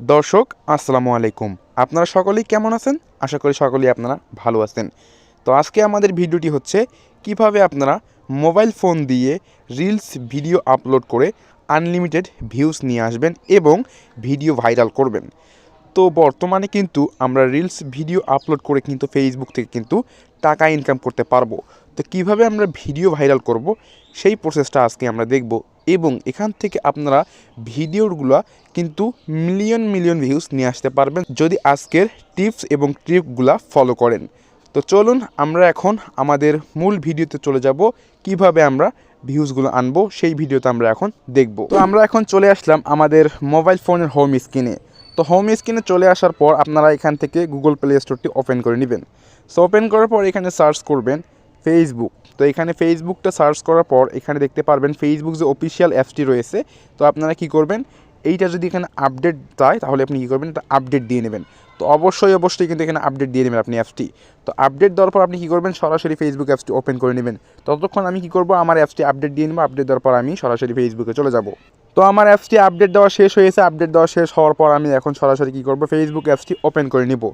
দর্শক, আসসালামু আলাইকুম। আপনারা সকলেই কেমন আছেন? আশা করি সকলেই আপনারা ভালো আছেন। তো আজকে আমাদের ভিডিওটি হচ্ছে, কীভাবে আপনারা মোবাইল ফোন দিয়ে রিলস ভিডিও আপলোড করে আনলিমিটেড ভিউস নিয়ে আসবেন এবং ভিডিও ভাইরাল করবেন। তো বর্তমানে কিন্তু আমরা রিলস ভিডিও আপলোড করে কিন্তু ফেসবুক থেকে কিন্তু টাকা ইনকাম করতে পারব। তো কীভাবে আমরা ভিডিও ভাইরাল করব, সেই প্রসেসটা আজকে আমরা দেখব এবং এখান থেকে আপনারা ভিডিওগুলো কিন্তু মিলিয়ন মিলিয়ন ভিউজ নিয়ে আসতে পারবেন যদি আজকের টিপস এবং ট্রিপগুলো ফলো করেন। তো চলুন আমরা এখন আমাদের মূল ভিডিওতে চলে যাব, কীভাবে আমরা ভিউজগুলো আনব, সেই ভিডিওতে আমরা এখন দেখব। তো আমরা এখন চলে আসলাম আমাদের মোবাইল ফোনের হোম স্ক্রিনে তো হোম স্ক্রিনে চলে আসার পর আপনারা এখান থেকে গুগল প্লে স্টোরটি ওপেন করে নেবেন। সো ওপেন করার পর এখানে সার্চ করবেন ফেসবুক তো এখানে ফেসবুকটা সার্চ করার পর এখানে দেখতে পারবেন ফেসবুক যে অফিসিয়াল অ্যাপসটি রয়েছে, তো আপনারা কি করবেন? এইটা যদি এখানে আপডেট দেয়, তাহলে আপনি কী করবেন? এটা আপডেট দিয়ে নেবেন। তো অবশ্যই অবশ্যই কিন্তু এখানে আপডেট দিয়ে নেবেন আপনি অ্যাপসটি তো আপডেট দেওয়ার পর আপনি কী করবেন? সরাসরি ফেসবুক অ্যাপসটি ওপেন করে নেবেন। ততক্ষণ আমি কী করব? আমার অ্যাপসটি আপডেট দিয়ে নেব। আপডেট দেওয়ার পর আমি সরাসরি ফেসবুকে চলে যাব। তো আমার অ্যাপসটি আপডেট দেওয়া শেষ হয়েছে আপডেট দেওয়া শেষ হওয়ার পর আমি এখন সরাসরি কী করব? ফেসবুক অ্যাপসটি ওপেন করে নিব।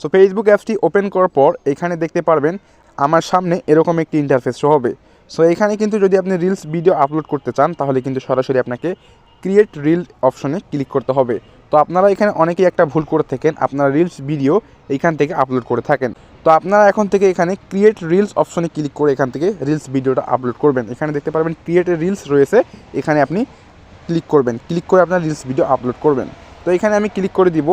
সো ফেসবুক অ্যাপসটি ওপেন করার পর এখানে দেখতে পারবেন আমার সামনে এরকম একটি ইন্টারফেস হবে। সো এখানে কিন্তু যদি আপনি রিলস ভিডিও আপলোড করতে চান, তাহলে কিন্তু সরাসরি আপনাকে ক্রিয়েট রিল অপশনে ক্লিক করতে হবে। তো আপনারা এখানে অনেকেই একটা ভুল করে থাকেন। আপনারা রিলস ভিডিও এইখান থেকে আপলোড করে থাকেন। তো আপনারা এখন থেকে এখানে ক্রিয়েট রিলস অপশনে ক্লিক করে এখান থেকে রিলস ভিডিওটা আপলোড করবেন। এখানে দেখতে পারবেন ক্রিয়েট রিলস রয়েছে। এখানে আপনি ক্লিক করবেন। ক্লিক করে আপনার রিলস ভিডিও আপলোড করবেন। তো এখানে আমি ক্লিক করে দিব।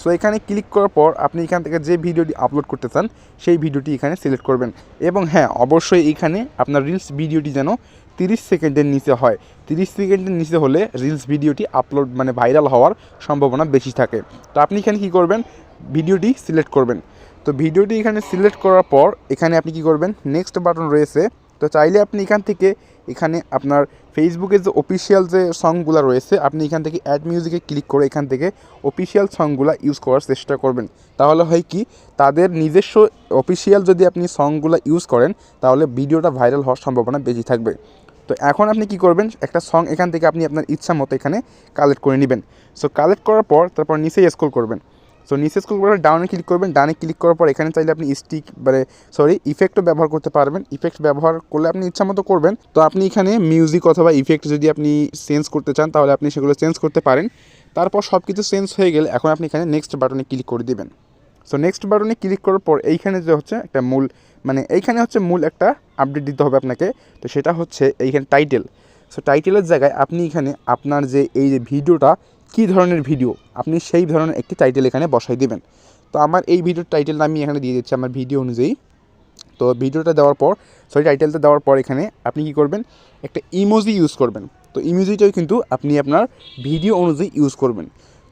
সো এখানে ক্লিক করার পর আপনি এখান থেকে যে ভিডিওটি আপলোড করতে চান, সেই ভিডিওটি এখানে সিলেক্ট করবেন। এবং হ্যাঁ অবশ্যই এখানে আপনার রিলস ভিডিওটি যেন তিরিশ সেকেন্ডের নিচে হয়। তিরিশ সেকেন্ডের নিচে হলে রিলস ভিডিওটি আপলোড মানে ভাইরাল হওয়ার সম্ভাবনা বেশি থাকে। তো আপনি এখানে কী করবেন? ভিডিওটি সিলেক্ট করবেন। তো ভিডিওটি এখানে সিলেক্ট করার পর এখানে আপনি কী করবেন? নেক্সট বাটন রয়েছে। তো চাইলে আপনি এখান থেকে এখানে আপনার ফেসবুকের যে অফিসিয়াল যে সংগুলো রয়েছে, আপনি এখান থেকে অ্যাড মিউজিকে ক্লিক করে এখান থেকে অফিসিয়াল সংগুলো ইউজ করার চেষ্টা করবেন। তাহলে হয় কি, তাদের নিজস্ব অফিসিয়াল যদি আপনি সংগুলো ইউজ করেন, তাহলে ভিডিওটা ভাইরাল হওয়ার সম্ভাবনা বেশি থাকবে। তো এখন আপনি কি করবেন, একটা সং এখান থেকে আপনি আপনার ইচ্ছা মতো এখানে কালেক্ট করে নেবেন। সো কালেক্ট করার পর তারপর নিচে স্ক্রল করবেন। সো নিচে স্ক্রল করার ডাউনে ক্লিক করবেন। ডানে ক্লিক করার পর এখানে চাইলে আপনি স্টিক মানে সরি ইফেক্টও ব্যবহার করতে পারবেন। ইফেক্ট ব্যবহার করলে আপনি ইচ্ছা মতো করবেন। তো, আপনি এখানে মিউজিক অথবা ইফেক্ট যদি আপনি চেঞ্জ করতে চান, তাহলে আপনি সেগুলো চেঞ্জ করতে পারেন। তারপর সব কিছু চেঞ্জ হয়ে গেলে এখন আপনি এখানে নেক্সট বাটনে ক্লিক করে দিবেন। সো নেক্সট বাটনে ক্লিক করার পর এইখানে যে হচ্ছে একটা মূল মানে এইখানে হচ্ছে মূল একটা আপডেট দিতে হবে আপনাকে। তো, সেটা হচ্ছে এইখানে টাইটেল সো টাইটেলের জায়গায় আপনি এখানে আপনার যে, এই যে ভিডিওটা কী ধরনের ভিডিও আপনি সেই ধরনের একটি টাইটেল এখানে বসাই দেবেন। তো আমার এই ভিডিওর টাইটেলটা আমি এখানে দিয়ে দিচ্ছি আমার ভিডিও অনুযায়ী। তো ভিডিওটা দেওয়ার পর সরি টাইটেলটা দেওয়ার পর এখানে আপনি কী করবেন? একটা ইমোজি ইউজ করবেন। তো ইমোজিটাও কিন্তু আপনি আপনার ভিডিও অনুযায়ী ইউজ করবেন।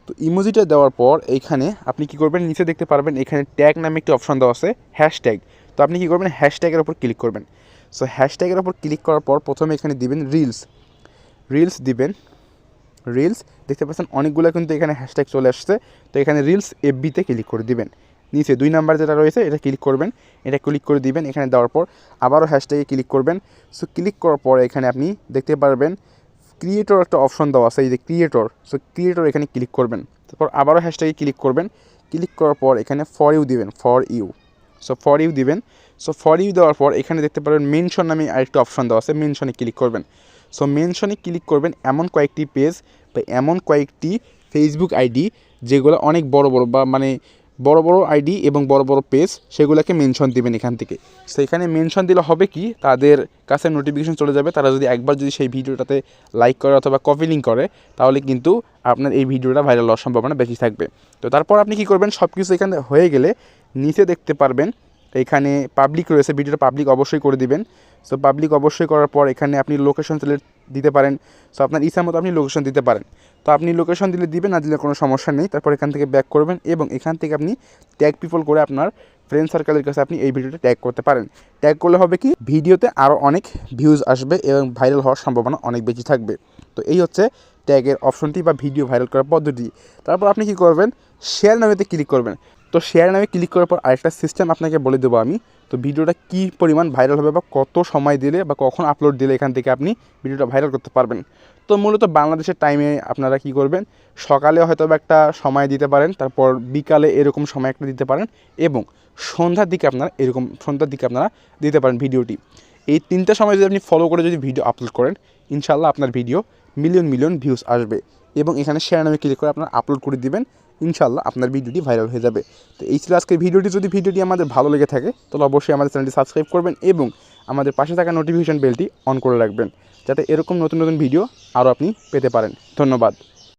তো ইমোজিটা দেওয়ার পর এইখানে আপনি কী করবেন? নিচে দেখতে পারবেন এখানে ট্যাগ নামে একটি অপশন দেওয়া আছে হ্যাশট্যাগ তো আপনি কী করবেন? হ্যাশট্যাগের ওপর ক্লিক করবেন। সো হ্যাশট্যাগের ওপর ক্লিক করার পর প্রথমে এখানে দিবেন রিলস রিলস দিবেন। রিলস দেখতে পাচ্ছেন, অনেকগুলো কিন্তু এখানে হ্যাশট্যাগ চলে আসছে। তো এখানে রিলস এফবিতে ক্লিক করে দিবেন। নিচে দুই নাম্বার যেটা রয়েছে, এটা ক্লিক করবেন। এটা ক্লিক করে দিবেন এখানে দেওয়ার পর। আবারও হ্যাশট্যাগে ক্লিক করবেন। সো ক্লিক করার পর এখানে আপনি দেখতে পারবেন ক্রিয়েটর একটা অপশন দেওয়া আছে, এই যে ক্রিয়েটর সো ক্রিয়েটর এখানে ক্লিক করবেন। তারপর আবারও হ্যাশট্যাগে ক্লিক করবেন। ক্লিক করার পর এখানে ফর ইউ দিবেন for you so for you দিবেন। সো ফর ইউ দেওয়ার পর এখানে দেখতে পারবেন মেনশন নামে আরেকটা অপশন দেওয়া আছে মেনশনে ক্লিক করবেন। সো মেনশনে ক্লিক করবেন এমন কয়েকটি পেজ বা এমন কয়েকটি ফেসবুক আইডি যেগুলো অনেক বড় বড় বা মানে বড় বড় আইডি এবং বড় বড় পেজ সেগুলোকে মেনশন দিবেন এখান থেকে। সেখানে মেনশন দিলে হবে কি? তাদের কাছে নোটিফিকেশন চলে যাবে। তারা যদি একবার যদি সেই ভিডিওটাতে লাইক করে অথবা কপি লিঙ্ক করে, তাহলে কিন্তু আপনার এই ভিডিওটা ভাইরাল হওয়ার সম্ভাবনা বেশি থাকবে। তো, তারপর আপনি কি করবেন? সব কিছু এখানে হয়ে গেলে নিচে দেখতে পারবেন এখানে পাবলিক রয়েছে, ভিডিওটা পাবলিক অবশ্যই করে দিবেন। সো পাবলিক অবশ্যই করার পর এখানে আপনি লোকেশন সিলেক্ট দিতে পারেন। সো আপনার ইচ্ছা মতো আপনি লোকেশন দিতে পারেন। তো আপনি লোকেশন দিলে দিবেন, না দিলে কোনো সমস্যা নেই। তারপর এখান থেকে ব্যাক করবেন এবং এখান থেকে আপনি ট্যাগ পিপল করে আপনার ফ্রেন্ড সার্কেলের কাছে আপনি এই ভিডিওটা ট্যাগ করতে পারেন। ট্যাগ করলে হবে কি? ভিডিওতে আরও অনেক ভিউজ আসবে এবং ভাইরাল হওয়ার সম্ভাবনা অনেক বেশি থাকবে। তো এই হচ্ছে ট্যাগের অপশনটি বা ভিডিও ভাইরাল করার পদ্ধতি। তারপর আপনি কি করবেন? শেয়ার নামেতে ক্লিক করবেন। তো শেয়ার নামে ক্লিক করার পর আরেকটা সিস্টেম আপনাকে বলে দেবো আমি। তো ভিডিওটা কী পরিমাণ ভাইরাল হবে বা কত সময় দিলে বা কখন আপলোড দিলে এখান থেকে আপনি ভিডিওটা ভাইরাল করতে পারবেন। তো মূলত বাংলাদেশের টাইমে আপনারা কি করবেন? সকালে হয়তো একটা সময় দিতে পারেন, তারপর বিকালে এরকম সময় একটা দিতে পারেন এবং সন্ধ্যার দিকে আপনারা এরকম সন্ধ্যার দিকে আপনারা দিতে পারেন ভিডিওটি। এই তিনটা সময় যদি আপনি ফলো করে যদি ভিডিও আপলোড করেন ইনশাল্লাহ আপনার ভিডিও মিলিয়ন মিলিয়ন ভিউজ আসবে। এবং এখানে শেয়ার নামে ক্লিক করে আপনারা আপলোড করে দিবেন ইনশাল্লাহ আপনার ভিডিওটি ভাইরাল হয়ে যাবে। তো এই ছিল আজকের ভিডিওটি। যদি ভিডিওটি আমাদের ভালো লেগে থাকে, তাহলে অবশ্যই আমাদের চ্যানেলটি সাবস্ক্রাইব করবেন এবং আমাদের পাশে থাকা নোটিফিকেশন বেলটি অন করে রাখবেন, যাতে এরকম নতুন নতুন ভিডিও আরও আপনি পেতে পারেন। ধন্যবাদ।